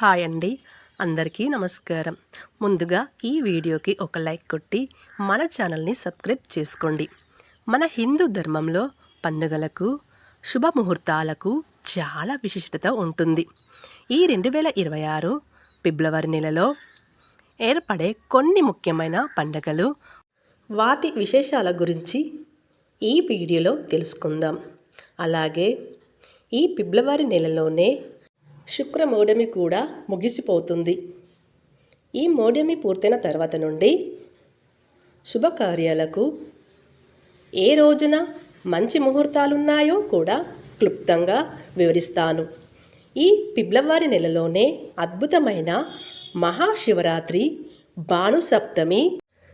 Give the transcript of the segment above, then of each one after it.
Hi అండి. అందరికీ నమస్కారం. ముందుగా ఈ వీడియోకి ఒక లైక్ కొట్టి మన ఛానల్ని సబ్స్క్రైబ్ చేసుకోండి. మన హిందూ ధర్మంలో పండుగలకు శుభముహూర్తాలకు చాలా విశిష్టత ఉంటుంది. ఈ రెండు వేల ఇరవై ఆరు ఫిబ్రవరి నెలలో ఏర్పడే కొన్ని ముఖ్యమైన పండుగలు వాటి విశేషాల గురించి ఈ వీడియోలో తెలుసుకుందాం. అలాగే ఈ ఫిబ్రవరి నెలలోనే శుక్రమౌఢమి కూడా ముగిసిపోతుంది. ఈ మౌఢమి పూర్తయిన తర్వాత నుండి శుభకార్యాలకు ఏ రోజున మంచి ముహూర్తాలున్నాయో కూడా క్లుప్తంగా వివరిస్తాను. ఈ పిబ్లవారి నెలలోనే అద్భుతమైన మహాశివరాత్రి భానుసప్తమి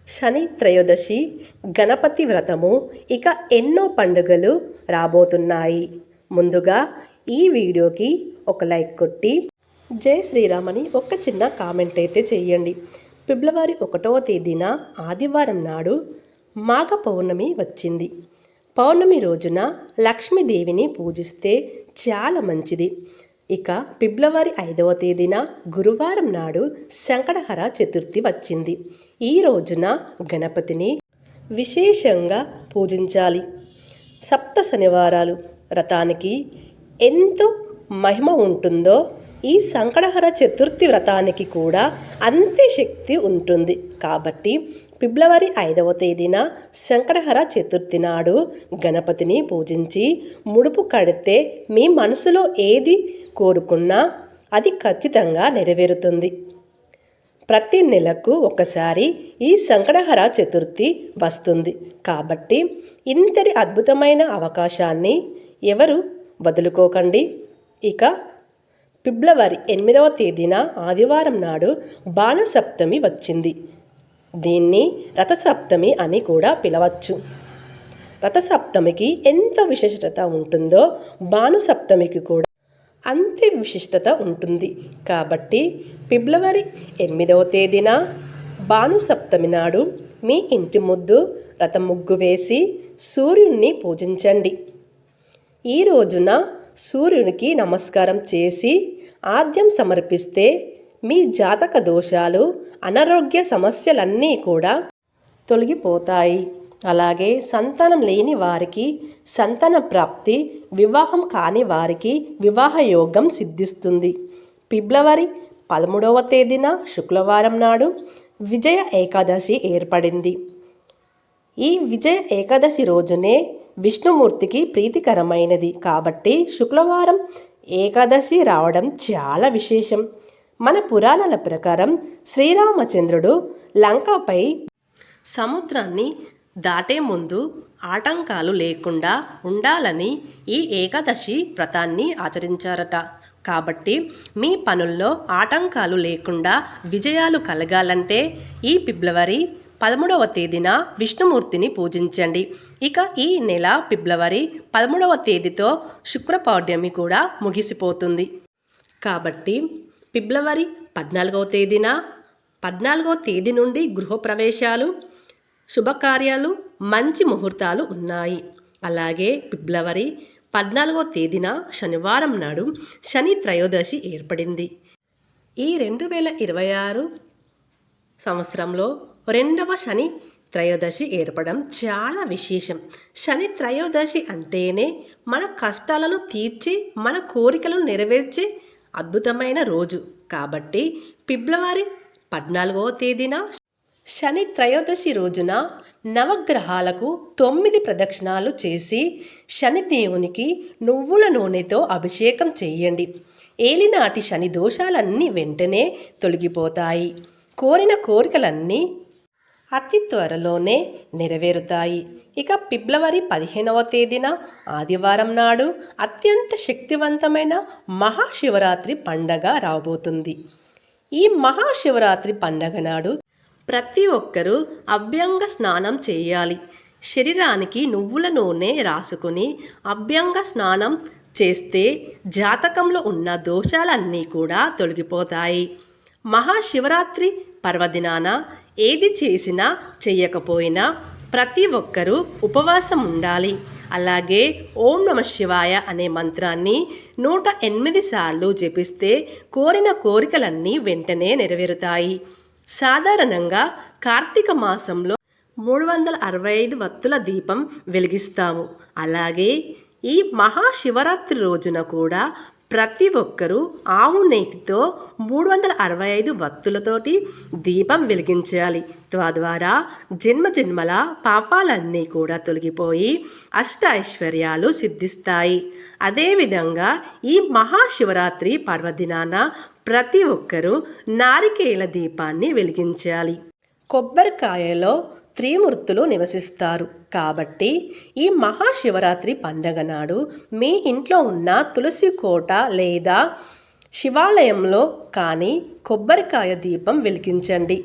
శని త్రయోదశి గణపతి వ్రతము ఇక ఎన్నో పండుగలు రాబోతున్నాయి. ముందుగా ఈ వీడియోకి ఒక లైక్ కొట్టి జై శ్రీరామ్ అని ఒక చిన్న కామెంట్ అయితే చేయండి ఫిబ్రవరి ఒకటవ తేదీన ఆదివారం నాడు మాఘ పౌర్ణమి వచ్చింది. పౌర్ణమి రోజున లక్ష్మీదేవిని పూజిస్తే చాలా మంచిది. ఇక ఫిబ్రవరి ఐదవ తేదీన గురువారం నాడు శంకటహర చతుర్థి వచ్చింది. ఈ రోజున గణపతిని విశేషంగా పూజించాలి. సప్త శనివారాలు రథానికి ఎంతో మహిమ ఉంటుందో ఈ సంకటహర చతుర్థి వ్రతానికి కూడా అంతే శక్తి ఉంటుంది. కాబట్టి ఫిబ్రవరి ఐదవ తేదీన శంకరహర చతుర్థి నాడు గణపతిని పూజించి ముడుపు కడితే మీ మనసులో ఏది కోరుకున్నా అది ఖచ్చితంగా నెరవేరుతుంది. ప్రతి నెలకు ఒకసారి ఈ సంకటహర చతుర్థి వస్తుంది. కాబట్టి ఇంతటి అద్భుతమైన అవకాశాన్ని ఎవరు వదులుకోకండి. ఇక ఫిబ్రవరి ఎనిమిదవ తేదీన ఆదివారం నాడు బాణసప్తమి వచ్చింది. దీన్ని రథసప్తమి అని కూడా పిలవచ్చు. రథసప్తమికి ఎంత విశిష్టత ఉంటుందో భానుసప్తమికి కూడా అంతే విశిష్టత ఉంటుంది. కాబట్టి ఫిబ్రవరి ఎనిమిదవ తేదీన భానుసప్తమి నాడు మీ ఇంటి ముద్దు రథ ముగ్గు వేసి సూర్యుణ్ణి పూజించండి. ఈ రోజున సూర్యునికి నమస్కారం చేసి ఆద్యం సమర్పిస్తే మీ జాతక దోషాలు అనారోగ్య సమస్యలన్నీ కూడా తొలగిపోతాయి. అలాగే సంతానం లేని వారికి సంతాన ప్రాప్తి వివాహం కాని వారికి వివాహ యోగం సిద్ధిస్తుంది. ఫిబ్రవరి పదమూడవ తేదీన శుక్రవారం నాడు విజయ ఏకాదశి ఏర్పడింది. ఈ విజయ ఏకాదశి రోజునే విష్ణుమూర్తికి ప్రీతికరమైనది. కాబట్టి శుక్రవారం ఏకాదశి రావడం చాలా విశేషం. మన పురాణాల ప్రకారం శ్రీరామచంద్రుడు లంకపై సముద్రాన్ని దాటే ముందు ఆటంకాలు లేకుండా ఉండాలని ఈ ఏకాదశి వ్రతాన్ని ఆచరించారట. కాబట్టి మీ పనుల్లో ఆటంకాలు లేకుండా విజయాలు కలగాలంటే ఈ ఫిబ్రవరి పదమూడవ తేదీన విష్ణుమూర్తిని పూజించండి. ఇక ఈ నెల ఫిబ్రవరి పదమూడవ తేదీతో శుక్ర పౌర్ణమి కూడా ముగిసిపోతుంది. కాబట్టి ఫిబ్రవరి పద్నాలుగవ తేదీన పద్నాలుగవ తేదీ నుండి గృహప్రవేశాలు శుభకార్యాలు మంచి ముహూర్తాలు ఉన్నాయి. అలాగే ఫిబ్రవరి పద్నాలుగవ తేదీన శనివారం నాడు శని త్రయోదశి ఏర్పడింది. ఈ రెండు వేల ఇరవై ఆరు సంవత్సరంలో రెండవ శని త్రయోదశి ఏర్పడడం చాలా విశేషం. శని త్రయోదశి అంటేనే మన కష్టాలను తీర్చి మన కోరికలను నెరవేర్చే అద్భుతమైన రోజు. కాబట్టి ఫిబ్రవరి పద్నాలుగవ తేదీన శని త్రయోదశి రోజున నవగ్రహాలకు తొమ్మిది ప్రదక్షిణాలు చేసి శనిదేవునికి నువ్వుల నూనెతో అభిషేకం చేయండి. ఏలినాటి శని దోషాలన్నీ వెంటనే తొలగిపోతాయి. కోరిన కోరికలన్నీ అతి త్వరలోనే నెరవేరుతాయి. ఇక ఫిబ్రవరి పదిహేనవ తేదీన ఆదివారం నాడు అత్యంత శక్తివంతమైన మహాశివరాత్రి పండగ రాబోతుంది. ఈ మహాశివరాత్రి పండగ నాడు ప్రతి ఒక్కరూ అభ్యంగ స్నానం చేయాలి. శరీరానికి నువ్వుల నూనె రాసుకుని అభ్యంగ స్నానం చేస్తే జాతకంలో ఉన్న దోషాలన్నీ కూడా తొలగిపోతాయి. మహాశివరాత్రి పర్వదినాన ఏది చేసినా చెయ్యకపోయినా ప్రతి ఒక్కరూ ఉపవాసం ఉండాలి. అలాగే ఓం నమ శివాయ అనే మంత్రాన్ని నూట ఎనిమిది సార్లు జపిస్తే కోరిన కోరికలన్నీ వెంటనే నెరవేరుతాయి. సాధారణంగా కార్తీక మాసంలో మూడు వందల అరవై ఐదు వత్తుల దీపం వెలిగిస్తాము. అలాగే ఈ మహాశివరాత్రి రోజున కూడా ప్రతి ఒక్కరూ ఆవు నెయ్యితో మూడు వందల అరవై ఐదు వత్తులతోటి దీపం వెలిగించాలి. తద్వారా జన్మ జన్మల పాపాలన్నీ కూడా తొలగిపోయి అష్ట ఐశ్వర్యాలు సిద్ధిస్తాయి. అదేవిధంగా ఈ మహాశివరాత్రి పర్వదినాన ప్రతి ఒక్కరూ నారికేల దీపాన్ని వెలిగించాలి. కొబ్బరికాయలో త్రిమూర్తులు నివసిస్తారు. కాబట్టి ఈ మహాశివరాత్రి పండగ నాడు మీ ఇంట్లో ఉన్న తులసి కోట లేదా శివాలయంలో కానీ కొబ్బరికాయ దీపం వెలిగించండి.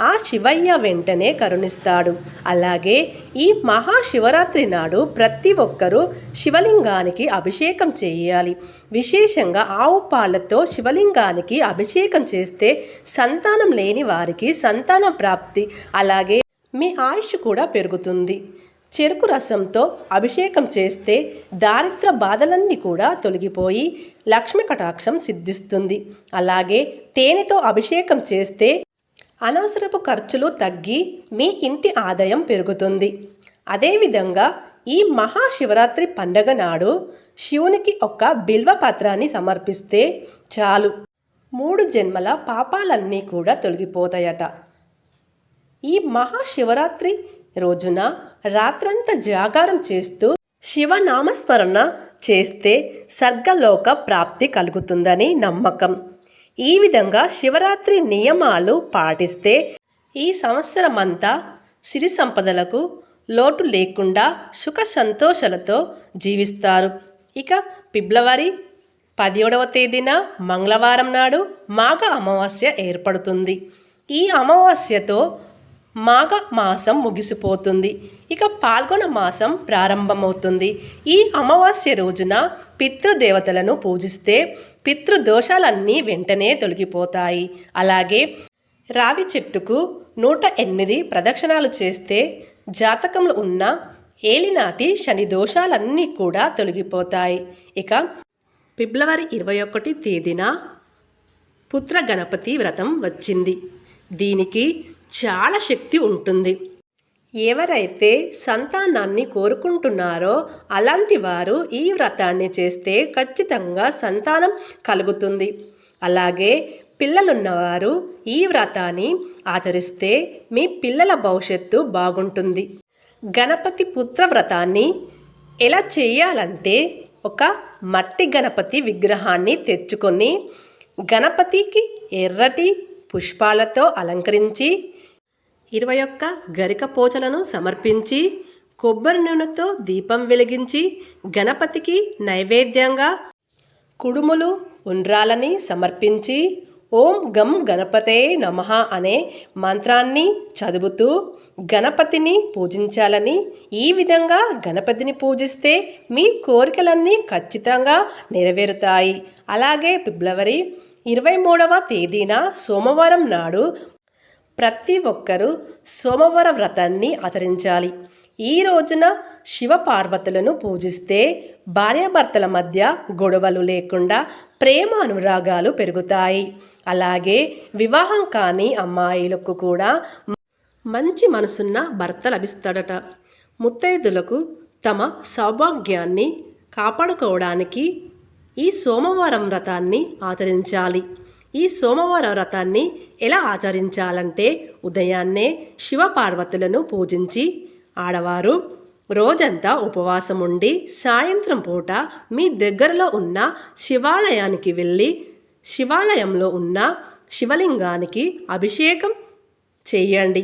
ఆ శివయ్య వెంటనే కరుణిస్తాడు. అలాగే ఈ మహాశివరాత్రి నాడు ప్రతి ఒక్కరూ శివలింగానికి అభిషేకం చేయాలి. విశేషంగా ఆవు పాలతో శివలింగానికి అభిషేకం చేస్తే సంతానం లేని వారికి సంతాన ప్రాప్తి. అలాగే మీ ఆయుష్ కూడా పెరుగుతుంది. చెరుకు రసంతో అభిషేకం చేస్తే దారిద్ర బాధలన్నీ కూడా తొలగిపోయి లక్ష్మి కటాక్షం సిద్ధిస్తుంది. అలాగే తేనెతో అభిషేకం చేస్తే అనవసరపు ఖర్చులు తగ్గి మీ ఇంటి ఆదాయం పెరుగుతుంది. అదేవిధంగా ఈ మహాశివరాత్రి పండగ నాడు శివునికి ఒక బిల్వ పత్రాన్ని సమర్పిస్తే చాలు. మూడు జన్మల పాపాలన్నీ కూడా తొలగిపోతాయట. ఈ మహాశివరాత్రి రోజున రాత్రంతా జాగారం చేస్తూ శివనామస్మరణ చేస్తే సర్గలోక ప్రాప్తి కలుగుతుందని నమ్మకం. ఈ విధంగా శివరాత్రి నియమాలు పాటిస్తే ఈ సంవత్సరమంతా సిరి సంపదలకు లోటు లేకుండా సుఖ సంతోషాలతో జీవిస్తారు. ఇక ఫిబ్రవరి పదిహేడవ తేదీన మంగళవారం నాడు మాఘ అమావాస్య ఏర్పడుతుంది. ఈ అమావాస్యతో మాఘ మాసం ముగిసిపోతుంది. ఇక పాల్గొన మాసం ప్రారంభమవుతుంది. ఈ అమావాస్య రోజున పితృదేవతలను పూజిస్తే పితృదోషాలన్నీ వెంటనే తొలగిపోతాయి. అలాగే రావి చెట్టుకు నూట ఎనిమిది ప్రదక్షిణాలు చేస్తే జాతకంలో ఉన్న ఏలినాటి శని దోషాలన్నీ కూడా తొలగిపోతాయి. ఇక ఫిబ్రవరి ఇరవై ఒకటి తేదీన పుత్ర గణపతి వ్రతం వచ్చింది. దీనికి చాలా శక్తి ఉంటుంది. ఎవరైతే సంతానాన్ని కోరుకుంటున్నారో అలాంటి వారు ఈ వ్రతాన్ని చేస్తే ఖచ్చితంగా సంతానం కలుగుతుంది. అలాగే పిల్లలున్నవారు ఈ వ్రతాన్ని ఆచరిస్తే మీ పిల్లల భవిష్యత్తు బాగుంటుంది. గణపతి పుత్ర వ్రతాన్ని ఎలా చేయాలంటే ఒక మట్టి గణపతి విగ్రహాన్ని తెచ్చుకొని గణపతికి ఎర్రటి పుష్పాలతో అలంకరించి ఇరవై ఒక్క గరిక పోచలను సమర్పించి కొబ్బరి నూనెతో దీపం వెలిగించి గణపతికి నైవేద్యంగా కుడుములు ఉండ్రాలని సమర్పించి ఓం గం గణపతే నమః అనే మంత్రాన్ని చదువుతూ గణపతిని పూజించాలని ఈ విధంగా గణపతిని పూజిస్తే మీ కోరికలన్నీ ఖచ్చితంగా నెరవేరుతాయి. అలాగే ఫిబ్రవరి ఇరవై మూడవ తేదీన సోమవారం నాడు ప్రతి ఒక్కరూ సోమవార వ్రతాన్ని ఆచరించాలి. ఈ రోజున శివ పార్వతులను పూజిస్తే భార్యాభర్తల మధ్య గొడవలు లేకుండా ప్రేమ అనురాగాలు పెరుగుతాయి. అలాగే వివాహం కాని అమ్మాయిలకు కూడా మంచి మనసున్న భర్త లభిస్తాడట. ముత్తైదులకు తమ సౌభాగ్యాన్ని కాపాడుకోవడానికి ఈ సోమవారం వ్రతాన్ని ఆచరించాలి. ఈ సోమవారం వ్రతాన్ని ఎలా ఆచరించాలంటే ఉదయాన్నే శివపార్వతులను పూజించి ఆడవారు రోజంతా ఉపవాసం ఉండి సాయంత్రం పూట మీ దగ్గరలో ఉన్న శివాలయానికి వెళ్ళి శివాలయంలో ఉన్న శివలింగానికి అభిషేకం చేయండి.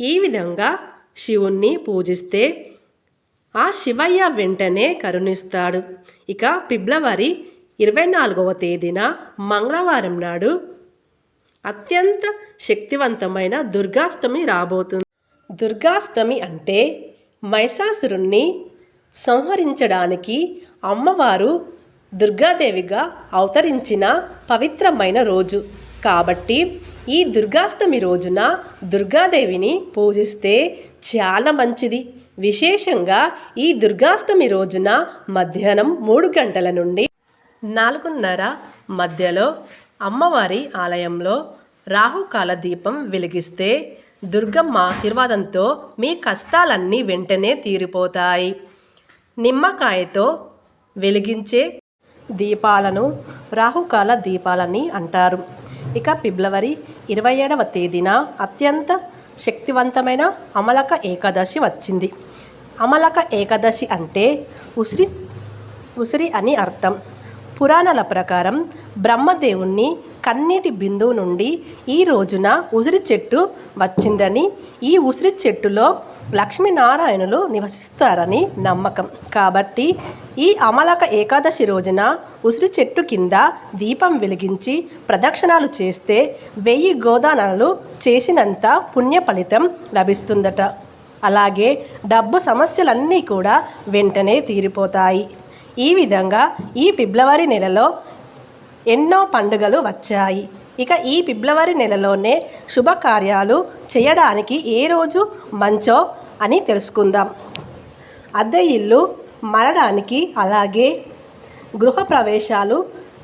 ఈ విధంగా శివుణ్ణి పూజిస్తే ఆ శివయ్య వెంటనే కరుణిస్తాడు. ఇక ఫిబ్రవరి ఇరవై నాలుగవ తేదీన మంగళవారం నాడు అత్యంత శక్తివంతమైన దుర్గాష్టమి రాబోతుంది. దుర్గాష్టమి అంటే మహిషాసురుణ్ణి సంహరించడానికి అమ్మవారు దుర్గాదేవిగా అవతరించిన పవిత్రమైన రోజు. కాబట్టి ఈ దుర్గాష్టమి రోజున దుర్గాదేవిని పూజిస్తే చాలా మంచిది. విశేషంగా ఈ దుర్గాష్టమి రోజున మధ్యాహ్నం మూడు గంటల నుండి నాలుగున్నర మధ్యలో అమ్మవారి ఆలయంలో రాహుకాల దీపం వెలిగిస్తే దుర్గమ్మ ఆశీర్వాదంతో మీ కష్టాలన్నీ వెంటనే తీరిపోతాయి. నిమ్మకాయతో వెలిగించే దీపాలను రాహుకాల దీపాలని అంటారు. ఇక ఫిబ్రవరి ఇరవై ఏడవ తేదీన అత్యంత శక్తివంతమైన అమలక ఏకాదశి వచ్చింది. అమలక ఏకాదశి అంటే ఉసిరి ఉసిరి అని అర్థం. పురాణాల ప్రకారం బ్రహ్మదేవుణ్ణి కన్నీటి బిందువు నుండి ఈ రోజున ఉసిరి చెట్టు వచ్చిందని ఈ ఉసిరి చెట్టులో లక్ష్మీనారాయణులు నివసిస్తారని నమ్మకం. కాబట్టి ఈ అమలక ఏకాదశి రోజున ఉసిరి చెట్టు కింద దీపం వెలిగించి ప్రదక్షిణాలు చేస్తే వెయ్యి గోదానాలు చేసినంత పుణ్య ఫలితం లభిస్తుందట. అలాగే డబ్బు సమస్యలన్నీ కూడా వెంటనే తీరిపోతాయి. ఈ విధంగా ఈ ఫిబ్రవరి నెలలో ఎన్నో పండుగలు వచ్చాయి. ఇక ఈ ఫిబ్రవరి నెలలోనే శుభకార్యాలు చేయడానికి ఏ రోజు మంచో అని తెలుసుకుందాం. అద్దె ఇల్లు మరడానికి అలాగే గృహప్రవేశాలు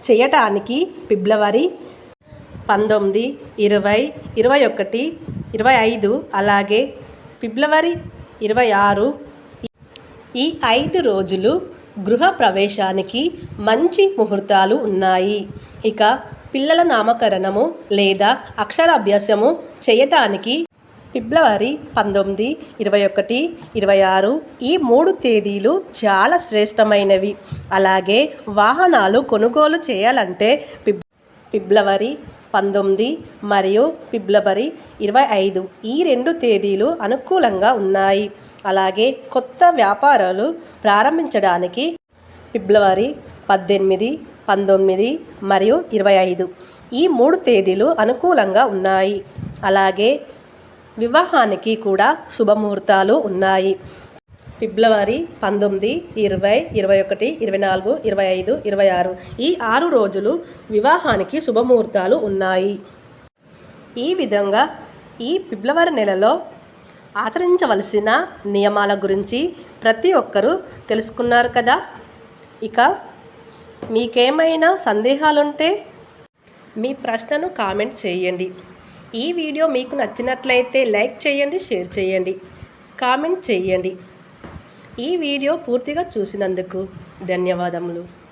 చేయటానికి ఫిబ్రవరి పంతొమ్మిది ఇరవై ఇరవై ఒకటి ఇరవై ఐదు అలాగే ఫిబ్రవరి ఇరవై ఆరు ఈ ఐదు రోజులు గృహ ప్రవేశానికి మంచి ముహూర్తాలు ఉన్నాయి. ఇక పిల్లల నామకరణము లేదా అక్షరాభ్యాసము చేయటానికి ఫిబ్రవరి పంతొమ్మిది ఇరవై ఒకటి ఇరవై ఆరు ఈ మూడు తేదీలు చాలా శ్రేష్టమైనవి. అలాగే వాహనాలు కొనుగోలు చేయాలంటే ఫిబ్ ఫిబ్రవరి పంతొమ్మిది మరియు ఫిబ్రవరి ఇరవై ఐదు ఈ రెండు తేదీలు అనుకూలంగా ఉన్నాయి. అలాగే కొత్త వ్యాపారాలు ప్రారంభించడానికి ఫిబ్రవరి పద్దెనిమిది పంతొమ్మిది మరియు ఇరవై ఐదు ఈ మూడు తేదీలు అనుకూలంగా ఉన్నాయి. అలాగే వివాహానికి కూడా శుభముహూర్తాలు ఉన్నాయి. ఫిబ్రవరి పంతొమ్మిది ఇరవై ఇరవై ఒకటి ఇరవై నాలుగు ఇరవై ఐదు ఇరవై ఆరు ఈ ఆరు రోజులు వివాహానికి శుభముహూర్తాలు ఉన్నాయి. ఈ విధంగా ఈ ఫిబ్రవరి నెలలో ఆచరించవలసిన నియమాల గురించి ప్రతి ఒక్కరూ తెలుసుకున్నారు కదా? ఇక మీకేమైనా సందేహాలుంటే మీ ప్రశ్నను కామెంట్ చేయండి. ఈ వీడియో మీకు నచ్చినట్లయితే లైక్ చేయండి షేర్ చేయండి కామెంట్ చేయండి. ఈ వీడియో పూర్తిగా చూసినందుకు ధన్యవాదములు.